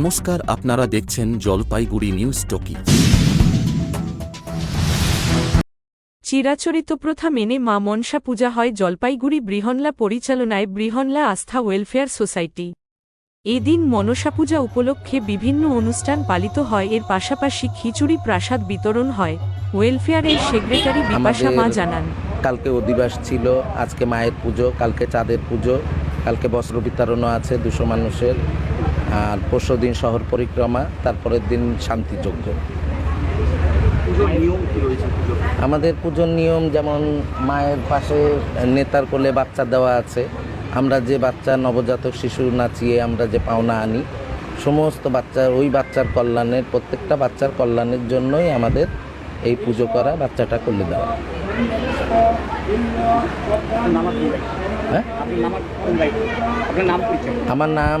নমস্কার আপনারা দেখছেন জলপাইগুড়ি নিউজ টকি। চিরাচরিত প্রথা মেনে মা মনসা পূজা হয় জলপাইগুড়ি বৃহনলা পরিচালনায় বৃহনলা আস্থা ওয়েলফেয়ার সোসাইটি। এদিন মনসা পূজা উপলক্ষে বিভিন্ন অনুষ্ঠান পালিত হয় এর পাশাপাশি খিচুড়ি প্রাসাদ বিতরণ হয় ওয়েলফেয়ারের সেক্রেটারি বিপাশা মা জানান। কালকে অধিবাস ছিল আজকে মায়ের পুজো কালকে চাঁদের পুজো কালকে বস্ত্র বিতরণও আছে দুশো মানুষের। আর পরশু দিন শহর পরিক্রমা তারপরের দিন শান্তিযজ্ঞ। আমাদের পুজোর নিয়ম যেমন মায়ের পাশে নেতার কোলে বাচ্চা দেওয়া আছে আমরা যে বাচ্চা নবজাতক শিশু নাচিয়ে আমরা যে পাওনা আনি সমস্ত বাচ্চা ওই বাচ্চার কল্যাণের প্রত্যেকটা বাচ্চার কল্যাণের জন্যই আমাদের এই পুজো করা বাচ্চাটা করলে দেওয়া। হ্যাঁ? আমার নাম